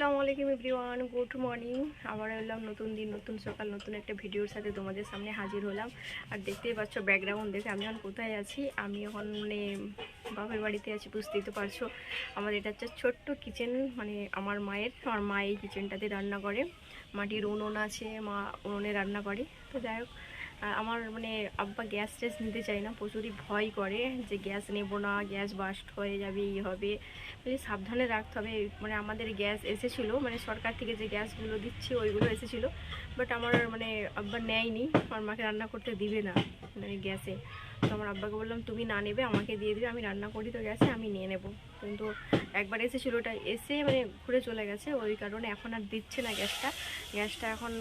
আসসালামু আলাইকুম everyone, good morning. আবার এলাম নতুন দিন, নতুন সকাল, নতুন একটা ভিডিওর সাথে তোমাদের সামনে হাজির হলাম। আর দেখতেই পাচ্ছ ব্যাকগ্রাউন্ড দেখে আমি এখন কোথায় আছি? আমি এখন মানে বাপের বাড়িতে আছি, বুঝতেই তো পারছ। আমাদের এটা হচ্ছে ছোট্ট কিচেন মানে আমার মায়ের, আমার মা এই কিচেনটাতে রান্না করে। মাটির উনুন আছে, মা উনুনে রান্না করে। তো যাই হোক আমার মানে আব্বা গ্যাস ট্যাস নিতে চায় না, প্রচুরই ভয় করে যে গ্যাস নেব না গ্যাস বাস্ট হয়ে যাবে, ই হবে। সাবধানে রাখতে হবে মানে আমাদের গ্যাস এসেছিল মানে সরকার থেকে যে গ্যাসগুলো দিচ্ছে, ওইগুলো এসেছিল। বাট আমার মানে আব্বা নেয়নি, আমার মাকে রান্না করতে দিবে না মানে গ্যাসে তো আমার আব্বাকে বললাম, তুমি না নেবে, আমাকে দিয়ে দিবে, আমি রান্না করি, তো গেছে, আমি নিয়ে নেব। কিন্তু একবার এসেছিল, ওটা এসে মানে ঘুরে চলে গেছে, ওই কারণে এখন আর দিচ্ছে না গ্যাসটা। গ্যাসটা এখন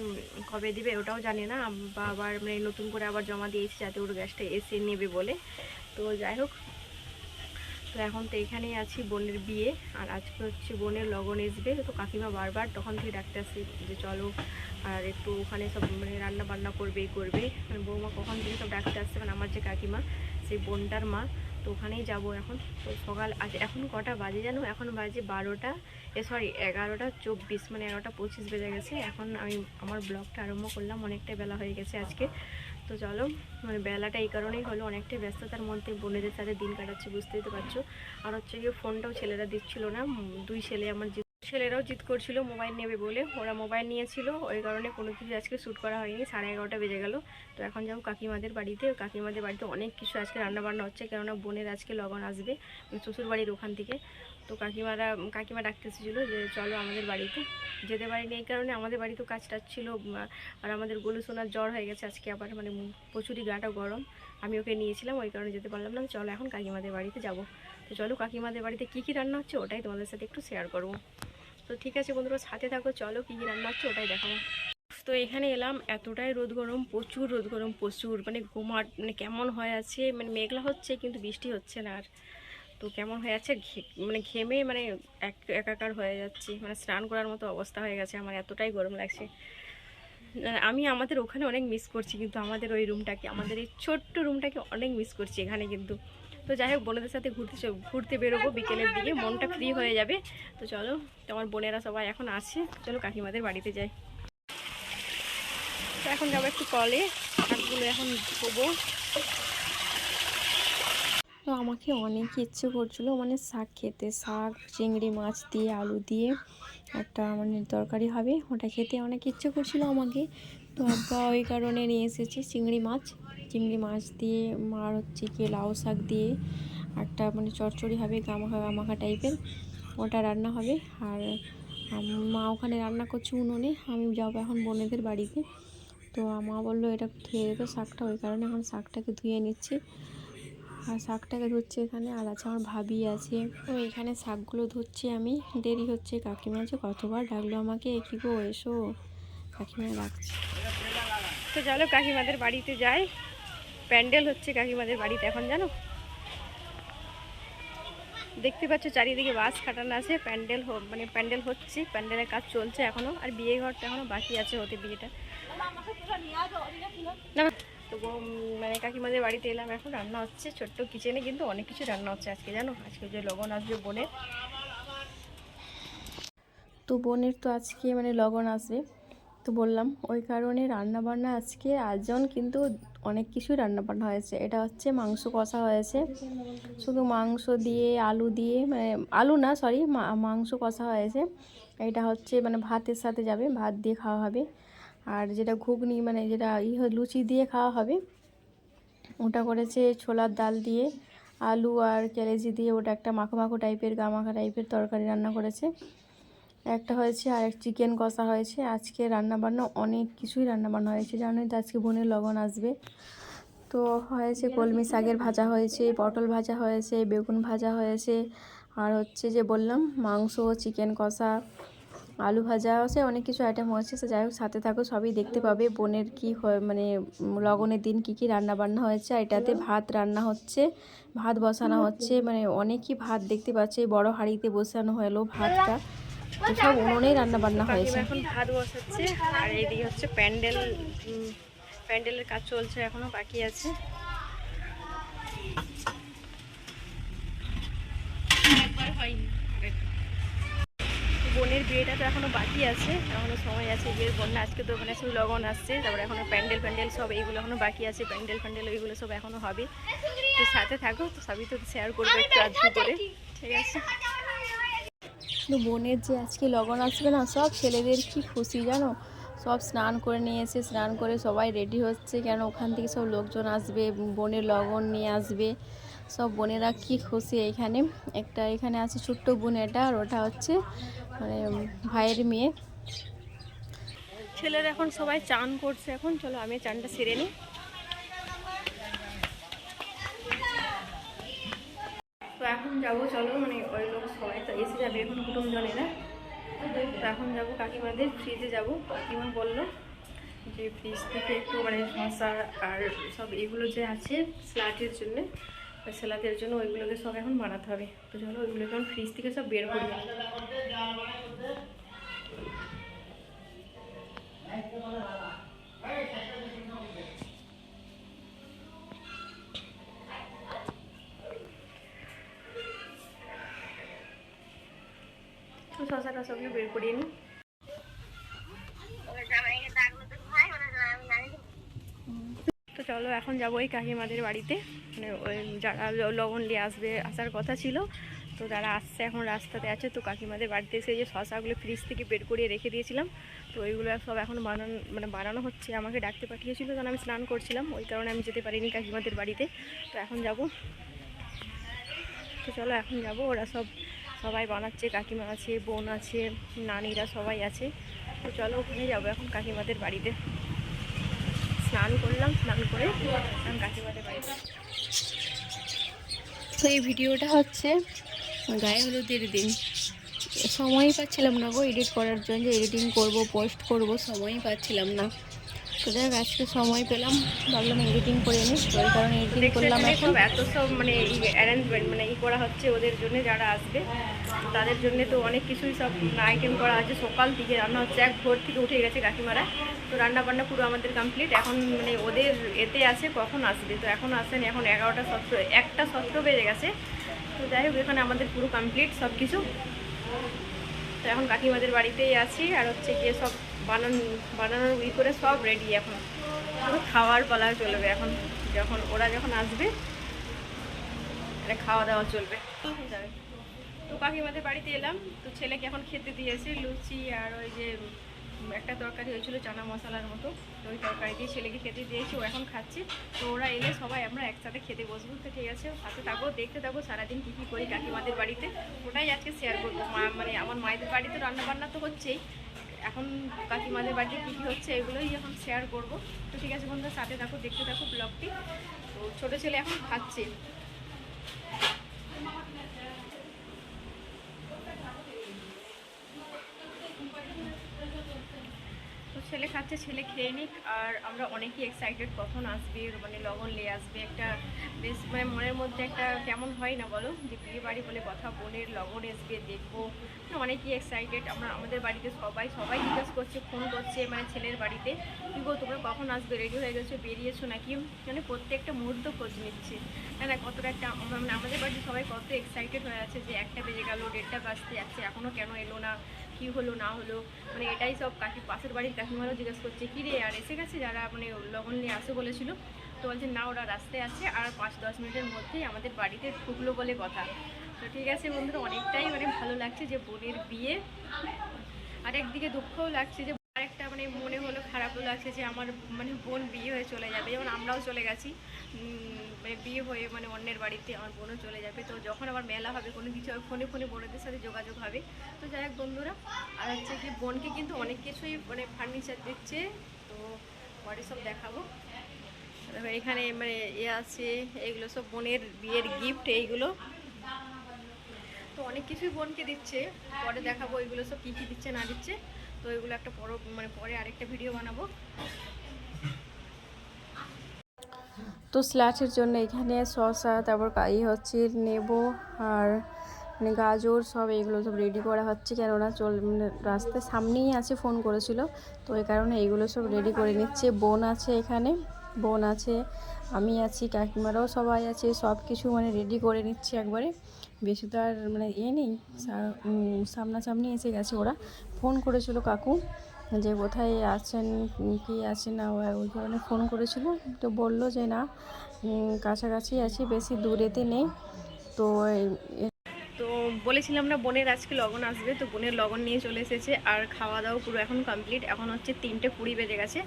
কবে দিবে ওটাও জানি না বা আবার মানে নতুন করে আবার জমা দিয়েছি যাতে ওর গ্যাসটা এসে নেবে বলে। তো যাই হোক এখন তো এখানেই আছি বোনের বিয়ে। আর আজকে হচ্ছে বোনের লগন আসবে তো কাকিমা বারবার তখন থেকে ডাকতে আসছে যে চলো, আর একটু ওখানে সব মানে রান্না বান্না করবে করবে। মানে বৌমা কখন থেকে সব ডাকতে আসছে মানে আমার যে কাকিমা, সেই বোনটার মা। তো ওখানেই যাব এখন। তো সকাল আজ এখন কটা বাজে জানো? এখন বাজে বারোটা। এ সরি এগারোটা চব্বিশ মানে এগারোটা পঁচিশ বেজে গেছে। এখন আমি, আমার ব্লগটা আরম্ভ করলাম। অনেকটাই বেলা হয়ে গেছে আজকে। তো চলো মানে বেলাটা এই কারণেই হলো, অনেকটাই ব্যস্ততার মধ্যে বোনেদের সাথে দিন কাটাচ্ছি, বুঝতেই তো পারছ। আর হচ্ছে গিয়ে ফোনটাও ছেলেরা দিচ্ছিল না। দুই ছেলে আমার ছেলেরাও জিদ করছিল মোবাইল নেবে বলে। ওরা মোবাইল নিয়েছিল, ওই কারণে কোনো কিছু আজকে শ্যুট করা হয়নি। সাড়ে এগারোটা বেজে গেল। তো এখন যাব কাকিমাদের বাড়িতে। কাকিমাদের বাড়িতে অনেক কিছু আজকে রান্না বান্না হচ্ছে, কেননা বোনের আজকে লগন আসবে শ্বশুর বাড়ির ওখান থেকে। তো কাকিমারা, কাকিমা ডাকতে এসেছিল যে, চলো আমাদের বাড়িতে। যেতে পারিনি এই কারণে আমাদের বাড়িতেও কাজ টাজ ছিল আর আমাদের গলু সোনার জ্বর হয়ে গেছে আজকে আবার মানে প্রচুরই গাটা গরম। আমি ওকে নিয়েছিলাম, ওই কারণে যেতে পারলাম না। চলো এখন কাকিমাদের বাড়িতে যাব। তো চলো কাকিমাদের বাড়িতে কী কী রান্না হচ্ছে ওটাই তোমাদের সাথে একটু শেয়ার করব। তো ঠিক আছে বন্ধুরা, সাথে থাকো, চলো কী কী রান্না হচ্ছে ওটাই দেখাবো। তো এখানে এলাম এতটাই রোদ গরম, প্রচুর রোদ গরম, প্রচুর মানে ঘুমাট মানে কেমন হয়ে আছে মানে মেঘলা হচ্ছে কিন্তু বৃষ্টি হচ্ছে না আর। তো কেমন হয়ে আছে মানে ঘেমে মানে এক, একাকার হয়ে যাচ্ছি মানে স্নান করার মতো অবস্থা হয়ে গেছে, আমার এতটাই গরম লাগছে। আমি আমাদের ওখানে অনেক মিস করছি, কিন্তু আমাদের ওই রুমটাকে আমাদের এই ছোট্ট রুমটাকে অনেক মিস করছি এখানে কিন্তু। তো যাই হোক, বোনেদের সাথে ঘুরতে ঘুরতে বেরোবো বিকেলের দিকে, মনটা ফ্রি হয়ে যাবে। তো চলো তো আমার বোনেরা সবাই এখন আছে চলো কাকিমাদের বাড়িতে যাই। তো এখন যাব একটু কলে শাকগুলো এখন ধোবো। তো আমাকে অনেক ইচ্ছে করছিল মানে শাক খেতে। শাক, চিংড়ি মাছ দিয়ে, আলু দিয়ে একটা মানে তরকারি হবে। ওটা খেতে অনেক ইচ্ছে করছিল আমাকে। তো আব্বা ওই কারণে নিয়ে এসেছি। চিংড়ি মাছ। চিংড়ি মাছ দিয়ে আর হচ্ছে কি লাউ শাক দিয়ে একটা মানে চচ্চড়ি হবে, গামাখা গামাখা টাইপের। ওটা রান্না হবে। আর মা ওখানে রান্না করছে উনুনে। আমি যাব এখন বোনেদের বাড়িতে। তো মা বলল এটা ধুয়ে দেবে শাকটা। ওই কারণে এখন শাকটাকে ধুয়ে নিচ্ছি। আর শাকটাকে ধুচ্ছে এখানে। আর আছে আমার ভাবি আছে। তো এখানে শাকগুলো ধুচ্ছি আমি। দেরি হচ্ছে কাকিমা যে কতবার ডাকলো আমাকে কি গো, এসো। কাকিমা ডাকছে তো চলো কাকিমাদের বাড়িতে যাই। প্যান্ডেল হচ্ছে কাকিমাদের বাড়িতে এখন, জানো? দেখতে পাচ্ছ চারিদিকে বাস খাটানো আছে। প্যান্ডেল মানে প্যান্ডেল হচ্ছে, প্যান্ডেলের কাজ চলছে এখনও, আর বিয়ে ঘরটা এখনও বাকি আছে হতে বিয়েটা। না, তো মানে কাকিমাদের বাড়িতে এলাম এখন, রান্না হচ্ছে, ছোট্ট কিচেনে কিন্তু অনেক কিছু রান্না হচ্ছে আজকে, জানো? আজকে যে লগন আসবে বোনের। তো বোনের তো আজকে মানে লগন আসবে তো বললাম, ওই কারণে রান্না বান্না আজকে আয়োজন কিন্তু অনেক কিছুই রান্না বান্না হয়েছে। এটা হচ্ছে মাংস কষা হয়েছে। শুধু মাংস দিয়ে, আলু দিয়ে মানে আলু না সরি মাংস কষা হয়েছে। এটা হচ্ছে মানে ভাতের সাথে যাবে, ভাত দিয়ে খাওয়া হবে। আর যেটা ঘুগনি মানে যেটা ই লুচি দিয়ে খাওয়া হবে, ওটা করেছে ছোলার ডাল দিয়ে। আলু আর কেলেজি দিয়ে ওটা একটা মাখো মাখো টাইপের গামাখা টাইপের তরকারি রান্না করেছে। একটা হয়েছে আর এক চিকেন কষা হয়েছে। আজকে রান্না বান্না অনেক কিছুই রান্না বান্না হয়েছে। জানোই তো আজকে বোনের লগন আসবে। তো হয়েছে কলমি শাকের ভাজা হয়েছে, পটল ভাজা হয়েছে, বেগুন ভাজা হয়েছে। আর হচ্ছে যে বললাম, মাংস, চিকেন কষা, আলু ভাজা আছে অনেক কিছু আইটেম হয়েছে। সে যাই হোক, সাথে থাকো, সবই দেখতে পাবে। বোনের কি মানে লগনের দিন কি কি রান্না বান্না হয়েছে। আর এটাতে ভাত রান্না হচ্ছে, ভাত বসানো হচ্ছে। মানে অনেকই ভাত দেখতে পাচ্ছে। বড় হাঁড়িতে বসানো হলো ভাতটা। সব উনুনেই রান্না বান্না হয়েছে। এখন ভাত বসাচ্ছে আর এইদিকে হচ্ছে প্যান্ডেল প্যান্ডেলের কাজ চলছে এখনও বাকি আছে। বোনের বিয়েটা তো এখনও বাকি আছে এখনও সময় আছে বিয়ের বোন আজকে তো মানে শুধু লগন আসছে তারপরে এখনও প্যান্ডেল প্যান্ডেল সব এইগুলো এখনও বাকি আছে প্যান্ডেল প্যান্ডেল এইগুলো সব এখনও হবে। তো সাথে থাকো তো সবই তো শেয়ার করব একটু আধটু করে। ঠিক আছে। তো বোনের যে আজকে লগন আসবে না, সব ছেলেদের কি খুশি জানো? সব স্নান করে নিয়ে এসে স্নান করে সবাই রেডি হচ্ছে কেন? ওখান থেকে সব লোকজন আসবে, বোনের লগন নিয়ে আসবে। সব বোনেরা কি খুশি এখানে? একটা এখানে আছে ছোট্ট বোন এটা, আর ওটা হচ্ছে মানে ভাইয়ের মেয়ে। ছেলেরা এখন সবাই চান করছে, এখন চলো আমি চানটা সেরে নিই। এখন যাব, চলো মানে ওই লোক সবাই তো এসে যাবে, এখন কুটুম কুটুমজনেরা তো এখন যাব কাকিমাদের ফ্রিজে যাব। কাকিমা বলল যে ফ্রিজ থেকে একটু মানে শসা আর সব এগুলো যে আছে স্লাটের জন্যে স্যালাদের জন্য ওইগুলোকে সব এখন বানাতে হবে। তো চলো ওইগুলো এখন ফ্রিজ থেকে সব বের করি তো শশা টশাগুলো বের করিয়ে নিই তো চলো এখন যাব ওই কাকিমাদের বাড়িতে। মানে ওই যারা লবণ নিয়ে আসবে আসার কথা ছিল তো তারা আসছে এখন রাস্তাতে আছে। তো কাকিমাদের বাড়িতে এসে যে শশাগুলো ফ্রিজ থেকে বের করিয়ে রেখে দিয়েছিলাম। তো ওইগুলো সব এখন বানানো মানে বানানো হচ্ছে আমাকে ডাকতে পাঠিয়েছিল কারণ আমি স্নান করছিলাম। ওই কারণে আমি যেতে পারিনি কাকিমাদের বাড়িতে। তো এখন যাব। তো চলো এখন যাব ওরা সব সবাই বানাচ্ছে, কাকিমা আছে, বোন আছে, নানিরা সবাই আছে। তো চলো ওখানে যাব এখন কাকিমাদের বাড়িতে। স্নান করলাম, স্নান করে কাকিমাদের বাড়িতে। তো এই ভিডিওটা হচ্ছে গায়ে হলুদের দিন। সময়ই পাচ্ছিলাম না গো এডিট করার জন্য। যে এডিটিং করব পোস্ট করব, সময়ই পাচ্ছিলাম না। দেখ আজকে সময় পেলাম। ভাবলাম এডিটিং করে নিই ওই কারণে এডিটিং করলাম এখন। এত সব মানে অ্যারেঞ্জমেন্ট মানে ই করা হচ্ছে ওদের জন্য যারা আসবে তাদের জন্য তো অনেক কিছুই সব আইটেম করা আছে। সকাল থেকে রান্না হচ্ছে এক ভোর থেকে উঠে গেছে কাকিমারা। তো রান্না বান্না পুরো আমাদের কমপ্লিট এখন মানে ওদের এতে আছে কখন আসবে? তো এখন আসেন এখন এগারোটা সতেরো একটা সতেরো বেজে গেছে। তো যাই হোক এখানে আমাদের পুরো কমপ্লিট সব কিছু তো এখন কাকিমাদের বাড়িতেই আছি। আর হচ্ছে গিয়ে সব বানান, বানানোর ই করে সব রেডি এখন। খাওয়ার পালা চলবে এখন। যখন, ওরা যখন আসবে খাওয়া দাওয়া চলবে। তো কাকিমাদের বাড়িতে এলাম। তো ছেলেকে এখন খেতে দিয়েছে, লুচি আর ওই যে একটা তরকারি হয়েছিল চানা মশলার মতো। তো ওই তরকারি দিয়ে ছেলেকে খেতে দিয়েছি, ও এখন খাচ্ছে। তো ওরা এলে সবাই আমরা একসাথে খেতে বসবো। তো ঠিক আছে, সাথে থাকো দেখতে থাকো সারাদিন কী কী করি কাকিমাদের বাড়িতে। ওটাই আজকে শেয়ার করব। মানে আমার মায়েদের বাড়িতে রান্না বান্না তো হচ্ছেই। এখন কাকিমাদের বাড়িতে কী কী হচ্ছে এগুলোই এখন শেয়ার করব। তো ঠিক আছে বন্ধুরা, সাথে থাকো, দেখতে থাকো ব্লগটি তো ছোটো ছেলে এখন খাচ্ছে। ছেলে খাচ্ছে, ছেলে খেয়ে নিক। আর আমরা অনেকেই এক্সাইটেড কখন আসবে মানে লগন নিয়ে আসবে। একটা বেশ মানে মনের মধ্যে একটা কেমন হয় না বলো? যে বিয়ে বাড়ি বলে কথা, বোনের লগন আসবে, দেখব। মানে অনেকেই এক্সাইটেড আমরা, আমাদের বাড়িতে সবাই সবাই জিজ্ঞেস করছে ফোন করছে মানে ছেলের বাড়িতে, কী গো, তোমরা কখন আসবে? রেডি হয়ে গেছো? বেরিয়েছো নাকি? মানে প্রত্যেকটা মুহূর্ত খোঁজ নিচ্ছে। না কতটা একটা মানে আমাদের বাড়িতে সবাই কত এক্সাইটেড হয়ে আছে যে একটা বেজে গেল, দেড়টা বাজতে যাচ্ছে এখনও কেন এলো না? কি হলো, না হলো মানে এটাই সব কাকি, পাশের বাড়ির কাকিমারাও জিজ্ঞেস করছে, কী রে, আর এসে গেছে? যারা মানে লগন নিয়ে আসে বলেছিল। তো বলছে, না, ওরা রাস্তায় আছে, আর পাঁচ দশ মিনিটের মধ্যেই আমাদের বাড়িতে ঢুকলো বলে কথা। তো ঠিক আছে বন্ধুরা, অনেকটাই মানে ভালো লাগছে যে বোনের বিয়ে। আর একদিকে দুঃখও লাগছে যে আরেকটা মানে মনে হলো, খারাপও লাগছে যে আমার মানে বোন বিয়ে হয়ে চলে যাবে, যেমন আমরাও চলে গেছি। মানে বিয়ে হয়ে মানে অন্যের বাড়িতে আমার বোনও চলে যাবে। তো যখন আবার মেলা হবে, কোনো কিছু হবে, ফোনে ফোনে বোনদের সাথে যোগাযোগ হবে। তো যাই হোক বন্ধুরা, আর হচ্ছে কি বোনকে কিন্তু অনেক কিছুই মানে ফার্নিচার দিচ্ছে। তো পরে সব দেখাবো। তারপরে এখানে মানে এ আছে এইগুলো সব বোনের বিয়ের গিফট এইগুলো। তো অনেক কিছুই বোনকে দিচ্ছে। পরে দেখাবো এগুলো সব কী কী দিচ্ছে, না দিচ্ছে। তো এগুলো একটা পর মানে পরে আরেকটা ভিডিও বানাবো। তো স্ল্যাটের জন্য এখানে শসা তারপর কাই হচ্ছে নেব আর মানে গাজর সব এগুলো সব রেডি করা হচ্ছে। কেননা চল মানে রাস্তার সামনেই আছে ফোন করেছিল। তো এই কারণে এইগুলো সব রেডি করে নিচ্ছে। বোন আছে এখানে। বোন আছে, আমি আছি, কাকিমারাও সবাই আছে। সব কিছু মানে রেডি করে নিচ্ছে একবারে। বেশি তো আর মানে ইয়ে নেই। সামনাসামনি এসে গেছে ওরা। ফোন করেছিল কাকু। যে কোথায় আছেন কি আছেন না ওই কারণে ফোন করেছিল। তো বলল যে না কাছাকাছি আছি, বেশি দূরেতে নেই। তো তো বলেছিলাম না বোনের আজকে লগন আসবে, তো বোনের লগন নিয়ে চলে এসেছে। আর খাওয়া দাওয়া পুরো এখন কমপ্লিট এখন হচ্ছে তিনটে কুড়ি বেজে গেছে।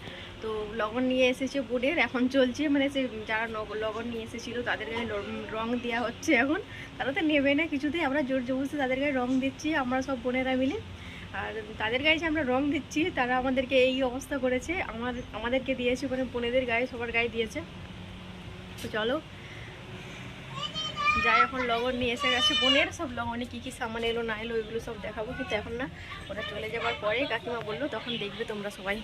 তো লগন নিয়ে এসেছে বোনের। এখন চলছে মানে সে যারা লগন নিয়ে এসেছিল, তাদের গায়ে রং দেওয়া হচ্ছে এখন। তারা তো নেবে না কিছুতেই। আমরা জোর জবরদস্তি তাদের গায়ে রং দিচ্ছি। আমরা সব বোনেরা মিলে। আর তাদের গায়ে যে আমরা রং দিচ্ছি, তারা আমাদেরকে এই অবস্থা করেছে। আমার, আমাদেরকে দিয়েছে মানে বোনেদের গায়ে, সবার গায়ে দিয়েছে। তো চলো। যাই, এখন লগন নিয়ে এসে গেছে বোনের। সব লগনে কী কী সামান এলো, না এলো, ওইগুলো সব দেখাবো কিন্তু এখন না। ওরা চলে যাবার পরে কাকিমা বলল, তখন দেখবে তোমরা সবাই।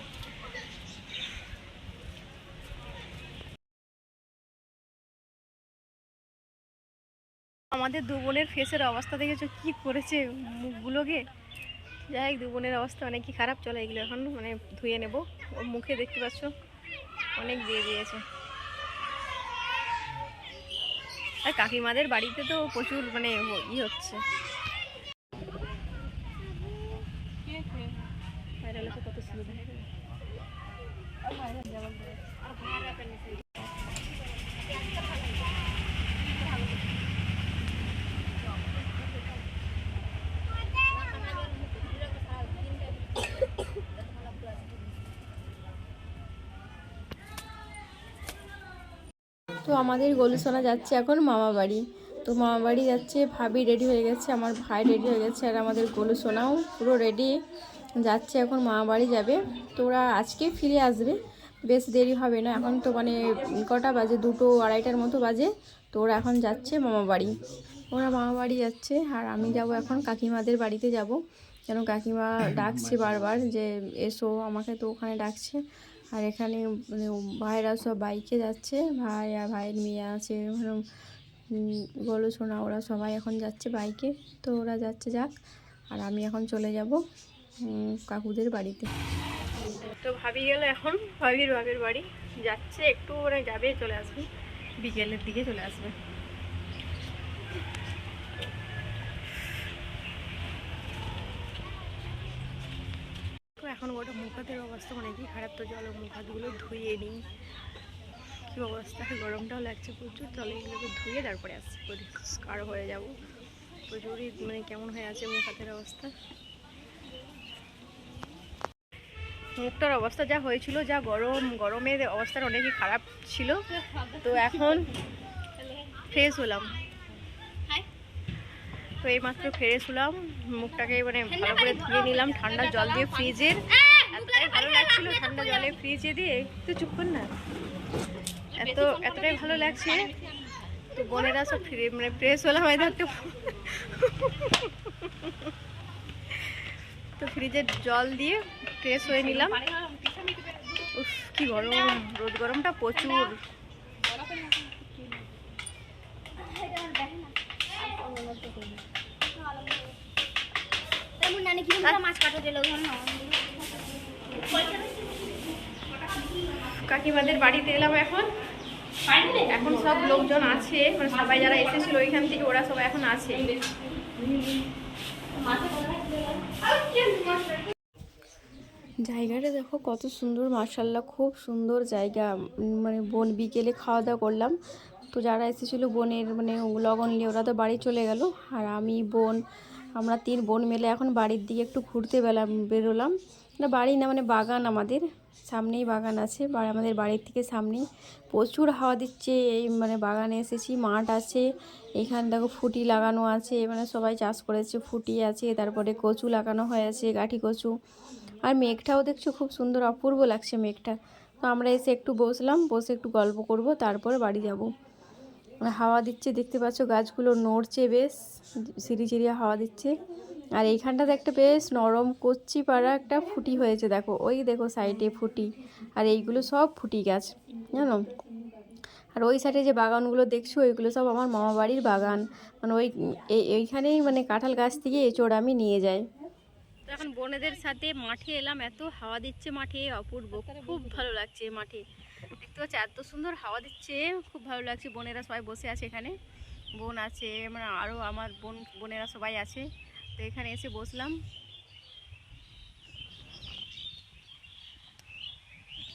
আমাদের দু বোনের ফেসের অবস্থা দেখেছ? কি করেছে মুখগুলোকে? যাই হোক দু বোনের অবস্থা অনেকই খারাপ, চলে এগুলো এখন মানে ধুয়ে নেব। ওর মুখে দেখতে পাচ্ছ, অনেক দিয়ে দিয়েছে। আর কাকিমাদের বাড়িতে তো প্রচুর মানে ই হচ্ছে ভাইরাল হতে কত সুবিধা হয়ে গেল। তো আমাদের গোলুসোনা যাচ্ছে এখন মামা বাড়ি। তো মামা বাড়ি যাচ্ছে, ভাবি রেডি হয়ে গেছে, আমার ভাই রেডি হয়ে গেছে আর আমাদের গোলুসোনাও পুরো রেডি যাচ্ছে, এখন মামা বাড়ি যাবে। তো ওরা আজকে ফিরে আসবে, বেশ দেরি হবে না, এখন তো মানে কটা বাজে, দুটো আড়াইটার মতো বাজে। তো ওরা এখন যাচ্ছে মামা বাড়ি। ওরা মামা বাড়ি যাচ্ছে আর আমি যাব এখন কাকিমাদের বাড়িতে যাব। কেন কাকিমা ডাকছে বারবার যে, এসো, আমাকে তো ওখানে ডাকছে। আর এখানে মানে ভাইরা সব বাইকে যাচ্ছে। ভাই আর ভাইয়ের মেয়ে আছে। মানে বলো শোনা, ওরা সবাই এখন যাচ্ছে বাইকে। তো ওরা যাচ্ছে যাক। আর আমি এখন চলে যাব কাকুদের বাড়িতে। তো ভাবি গেল এখন, ভাবির বাপের বাড়ি। যাচ্ছে, একটু ওরা যাবে, চলে আসবে। বিকেলের দিকে চলে আসবে। এখন ওটা মুখ হাতের অবস্থা অনেকই খারাপ তো চলো মুখ হাতগুলো ধুয়ে নিই। কী অবস্থা? গরমটাও লাগছে প্রচুর চলো এগুলোকে ধুয়ে তারপরে আসছি পরিষ্কার হয়ে যাব। প্রচুরই মানে কেমন হয়ে আছে মুখ হাতের অবস্থা? মুখটার অবস্থা যা হয়েছিল যা গরম গরমের অবস্থাটা অনেকই খারাপ ছিল। তো এখন ফ্রেশ হলাম। তো এইমাত্র ফ্রেশ হলাম মুখটাকে মানে ভালো করে ধুয়ে নিলাম, ঠান্ডা জল দিয়ে ফ্রিজের। এতটাই ভালো লাগছিল ঠান্ডা জলে ফ্রিজে দিয়ে, একটু চুপ কর না। এত, এতটাই ভালো লাগছে। তো বোনেরা সব ফ্রি মানে ফ্রেশ হলাম এই ধরতে তো ফ্রিজের জল দিয়ে ফ্রেশ হয়ে নিলাম। উফ, কি গরম, রোদ গরমটা প্রচুর। কাকিমাদের বাড়িতে এলাম এখন। এখন সব লোকজন আছে মানে সবাই যারা এসেছিল ওইখান থেকে ওরা সবাই এখন আছে। জায়গাটা দেখো কত সুন্দর মার্শাল্লাহ খুব সুন্দর জায়গা। মানে বোন বিকেলে খাওয়া দাওয়া করলাম। তো যারা এসেছিল বোনের মানে লগন নিয়ে ওরা তো বাড়ি চলে গেল। আর আমি বোন আমরা তিন বোন মিলে এখন বাড়ির দিকে একটু ঘুরতে বেলাম বেরোলাম। না, বাড়ি না মানে বাগান আমাদের। সামনেই বাগান আছে। আমাদের বাড়ির থেকে সামনেই। প্রচুর হাওয়া দিচ্ছে। এই মানে বাগানে এসেছি, মাঠ আছে। এখানে দেখো ফুটি লাগানো আছে। মানে সবাই চাষ করেছে, ফুটি আছে। তারপরে কচু লাগানো হয়েছে গাঠি কচু। আর মেঘটাও দেখছ খুব সুন্দর, অপূর্ব লাগছে মেঘটা। তো আমরা এসে একটু বসলাম, বসে একটু গল্প করব, তারপরে বাড়ি যাব। হাওয়া দিচ্ছে, দেখতে পাচ্ছ গাছগুলো নড়ছে বেশ সিঁড়ি চিড়িয়া হাওয়া দিচ্ছে। আর এইখানটাতে একটা বেশ নরম কচ্চি পাড়া একটা ফুটি হয়েছে, দেখো। ওই দেখো সাইডে ফুটি, আর এইগুলো সব ফুটি গাছ, জানো? আর ওই সাইডে যে বাগানগুলো দেখছ, ওইগুলো সব আমার মামা বাড়ির বাগান। মানে ওই, এই- এইখানেই মানে কাঁঠাল গাছ থেকে এঁচড় আমি নিয়ে যাই। এখন বোনেদের সাথে মাঠে এলাম, এত হাওয়া দিচ্ছে মাঠে, অপূর্ব। খুব ভালো লাগছে মাঠে। দেখতে পাচ্ছি, এত সুন্দর হাওয়া দিচ্ছে, খুব ভালো লাগছে, বোনেরা সবাই বসে আছে এখানে। বোন আছে মানে আরও আমার বোন, বোনেরা সবাই আছে। তো এখানে এসে বসলাম।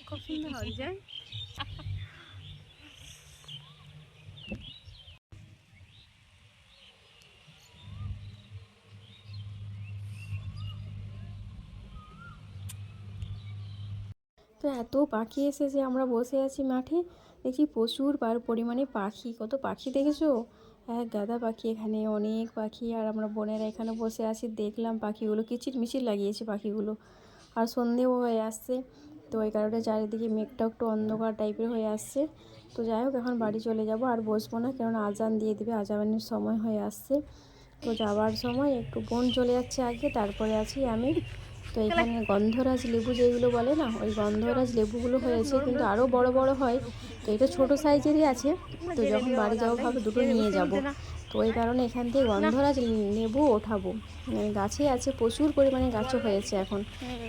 খুব সুন্দর হয়ে যায় তো এত পাখি এসেছে, আমরা বসে আছি মাঠে। দেখি প্রচুর পরিমাণে পাখি। কত পাখি দেখেছ? এক গাদা পাখি এখানে, অনেক পাখি। আর আমরা বোনেরা এখানে বসে আছি, দেখলাম পাখিগুলো কিচির মিচির লাগিয়েছে পাখিগুলো। আর সন্ধেও হয়ে আসছে, তো এই কারণে চারিদিকে মেঘটা একটু অন্ধকার টাইপের হয়ে আসছে। তো যাই হোক, এখন বাড়ি চলে যাব, আর বসবো না, কেননা আজান দিয়ে দিবে, আজানের সময় হয়ে আসছে। তো যাওয়ার সময় একটু বোন চলে যাচ্ছে আগে, তারপরে আছি আমি। তো এখানে গন্ধরাজ লেবু যেগুলো বলে না ওই গন্ধরাজ লেবুগুলো হয়েছে কিন্তু আরও বড় বড় হয়। তো এটা ছোট সাইজেরই আছে। তো যখন বাড়ি যাব ভাবে দুটো নিয়ে যাব। তো ওই কারণে এখান থেকে গন্ধরাজ নেবু ওঠাবো। মানে গাছে আছে প্রচুর পরিমাণে গাছও হয়েছে এখন।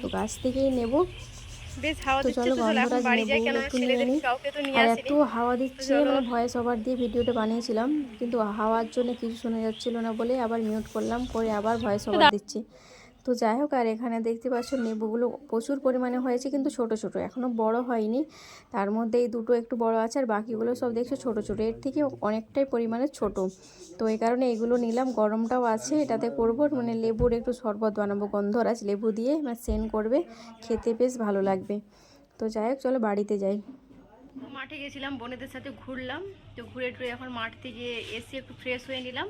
তো গাছ থেকেই নেব। বেশ হাওয়া তো দিচ্ছে চলো তো চলো এখন গন্ধরাজ বাড়ি যাই কেন ছেলেদের কাউকে তো নিয়ে আর আসিনি। এত হাওয়া দিচ্ছে মানে ভয়েস ওভার দিয়ে ভিডিওটা বানিয়েছিলাম। কিন্তু হাওয়ার জন্য কিছু শোনা যাচ্ছিল না বলে আবার মিউট করলাম করে আবার ভয়েস ওভার দিচ্ছি। তো যাই হোক, আর এখানে দেখতে পাচ্ছ লেবুগুলো প্রচুর পরিমাণে হয়েছে, কিন্তু ছোট ছোট এখনও বড় হয়নি। তার মধ্যে এই দুটো একটু বড় আছে, আর বাকিগুলো সব দেখছ ছোট ছোট। এর থেকে অনেকটাই পরিমাণে ছোট। তো এই কারণে এগুলো নিলাম, গরমটাও আছে, এটাতে করব। মানে লেবুর একটু শরবত বানাবো গন্ধ গন্ধরাজ লেবু দিয়ে মানে সেন করবে, খেতে বেশ ভালো লাগবে। তো যাই হোক, চলো বাড়িতে যাই। মাঠে গেছিলাম, বোনেদের সাথে ঘুরলাম। তো ঘুরে টুরে এখন মাঠ থেকে এসে একটু ফ্রেশ হয়ে নিলাম।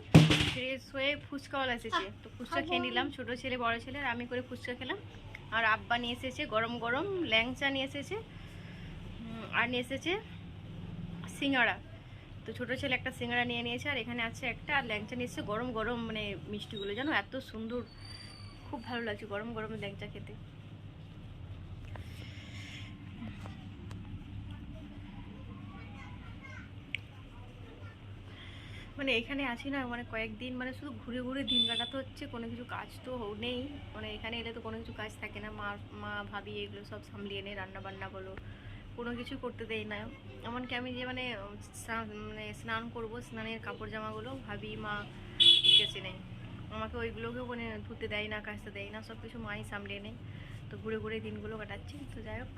ফ্রেশ হয়ে ফুচকাওয়ালা এসেছে। তো ফুচকা খেয়ে নিলাম ছোটো ছেলে বড় ছেলে আর আমি করে ফুচকা খেলাম। আর আব্বা নিয়ে এসেছে গরম গরম ল্যাংচা নিয়ে এসেছে আর নিয়ে এসেছে সিঙ্গাড়া তো ছোটো ছেলে একটা সিঙ্গাড়া নিয়ে নিয়েছে আর এখানে আছে একটা আর ল্যাংচা নিয়ে এসেছে গরম গরম মানে মিষ্টিগুলো। জানো এত সুন্দর খুব ভালো লাগছে গরম গরম ল্যাংচা খেতে। মানে এখানে আছি না মানে কয়েকদিন মানে শুধু ঘুরে ঘুরে দিন কাটাতে হচ্ছে, কোনো কিছু কাজ তো নেই। মানে এখানে এলে তো কোনো কিছু কাজ থাকে না, মা মা, ভাবি এগুলো সব সামলিয়ে নেয় রান্না বান্না বলো, কোনো কিছু করতে দেয় না। এমনকি আমি যে মানে মানে স্নান করব, স্নানের কাপড় জামাগুলো ভাবি মা কেচে নেই আমাকে ওইগুলোকেও মানে ধুতে দেয় না, কাচতে দেয় না সব কিছু মাই সামলিয়ে নেয়। তো ঘুরে ঘুরে দিনগুলো কাটাচ্ছি। তো যাই হোক।